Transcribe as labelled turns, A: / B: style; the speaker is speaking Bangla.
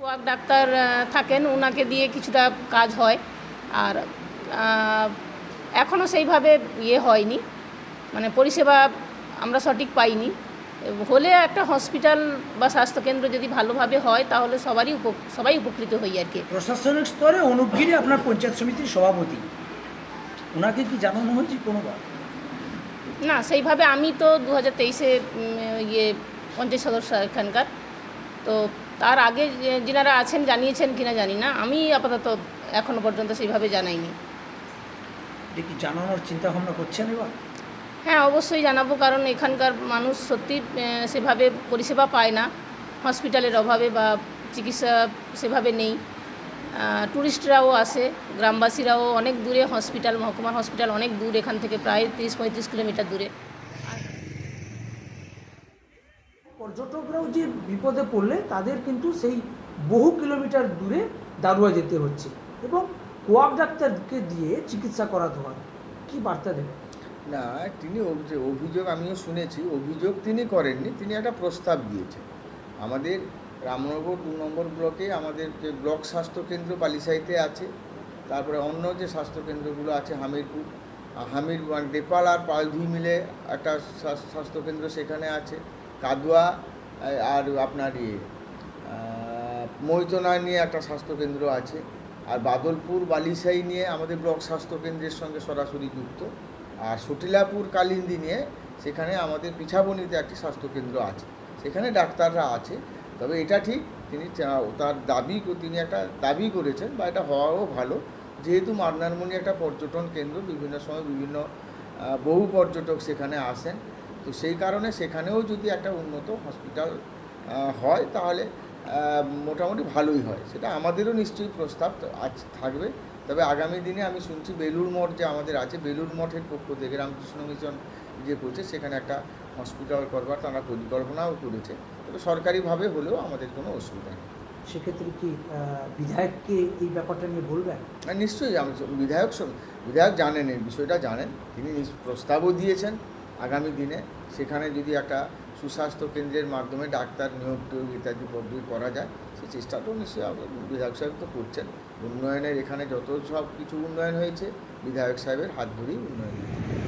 A: কোয়াক ডাক্তার থাকেন ওনাকে দিয়ে কিছুটা কাজ হয়। আর এখনও সেইভাবে ইয়ে হয়নি। মানে পরিষেবা আমরা সঠিক পাইনি। হলে একটা হসপিটাল বা স্বাস্থ্যকেন্দ্র যদি ভালোভাবে হয় তাহলে সবারই উপ সবাই উপকৃত হই আর কি।
B: প্রশাসনিক স্তরে অনুপগিরি আপনার পঞ্চায়েত সমিতির সভাপতি। ওনাকে কি জানানো হয়েছে কোনোবার?
A: না সেইভাবে আমি তো দু হাজার তেইশে ইয়ে পঞ্চায়েত সদস্য এখানকার। তো তার আগে যিনারা আছেন জানিয়েছেন কিনা জানি না। আমি আপাতত এখনও পর্যন্ত সেইভাবে জানাইনি।
B: কি জানানোর চিন্তা ভাবনা করছেন এবার?
A: হ্যাঁ অবশ্যই জানাব কারণ এখানকার মানুষ সত্যি সেভাবে পরিষেবা পায় না। হসপিটালের অভাবে বা চিকিৎসা সেভাবে নেই। ট্যুরিস্টরাও আসে গ্রামবাসীরাও অনেক দূরে হসপিটাল মহকুমার হসপিটাল অনেক দূর এখান থেকে প্রায় তিরিশ পঁয়ত্রিশ কিলোমিটার দূরে।
B: পর্যটকরাও যে বিপদে পড়লে তাদের কিন্তু সেই বহু কিলোমিটার দূরে দারুয়া যেতে হচ্ছে এবং কোয়াক ডাক্তারকে দিয়ে চিকিৎসা করাতে হয়। কি বার্তা দেবেন?
C: না, তিনি অভিযোগ আমিও শুনেছি, অভিযোগ তিনি করেননি, তিনি একটা প্রস্তাব দিয়েছেন। আমাদের রামনগর দু নম্বর ব্লকে আমাদের যে ব্লক স্বাস্থ্যকেন্দ্র বালিসাইতে আছে, তারপরে অন্য যে স্বাস্থ্যকেন্দ্রগুলো আছে, হামিরপুর হামির মানে নেপাল আর পালধুই মিলে একটা স্বাস্থ্যকেন্দ্র সেখানে আছে। কাদুয়া, আর আপনার ইয়ে মৈতনা নিয়ে একটা স্বাস্থ্যকেন্দ্র আছে। আর বাদলপুর বালিসাই নিয়ে আমাদের ব্লক স্বাস্থ্যকেন্দ্রের সঙ্গে সরাসরি যুক্ত। আর সটিলাপুর, কালিন্দি নিয়ে সেখানে আমাদের পিছাবনিতে একটি স্বাস্থ্যকেন্দ্র আছে। সেখানে ডাক্তাররা আছে। তবে এটা ঠিক, তিনি তার দাবি তিনি একটা দাবি করেছেন বা এটা হওয়াও ভালো। যেহেতু মান্নারমণি একটা পর্যটন কেন্দ্র, বিভিন্ন সময় বিভিন্ন বহু পর্যটক সেখানে আসেন। তো সেই কারণে সেখানেও যদি একটা উন্নত হসপিটাল হয় তাহলে মোটামুটি ভালোই হয়। সেটা আমাদেরও নিশ্চয়ই প্রস্তাব আজ থাকবে। তবে আগামী দিনে আমি শুনছি বেলুর মঠ যে আমাদের আছে বেলুর মঠের পক্ষ থেকে রামকৃষ্ণ মিশন যে করছে সেখানে একটা হসপিটাল করবার তারা পরিকল্পনাও করেছে। তবে সরকারিভাবে হলেও আমাদের কোনো অসুবিধা নেই।
B: সেক্ষেত্রে কি বিধায়ককে এই ব্যাপারটা নিয়ে বলবেন?
C: আর নিশ্চয়ই। আমি বিধায়ক বিধায়ক জানেন এই বিষয়টা জানেন। তিনি প্রস্তাবও দিয়েছেন। আগামী দিনে সেখানে যদি একটা সুস্বাস্থ্য কেন্দ্রের মাধ্যমে ডাক্তার নিয়োগ টিয়োগ ইত্যাদি পদ্ধতি করা যায় সেই চেষ্টাটাও নিশ্চয়ই বিধায়ক সাহেব তো করছেন। উন্নয়নের এখানে যত সব কিছু উন্নয়ন হয়েছে, বিধায়ক সাহেবের হাত ধরেই উন্নয়ন হয়েছে।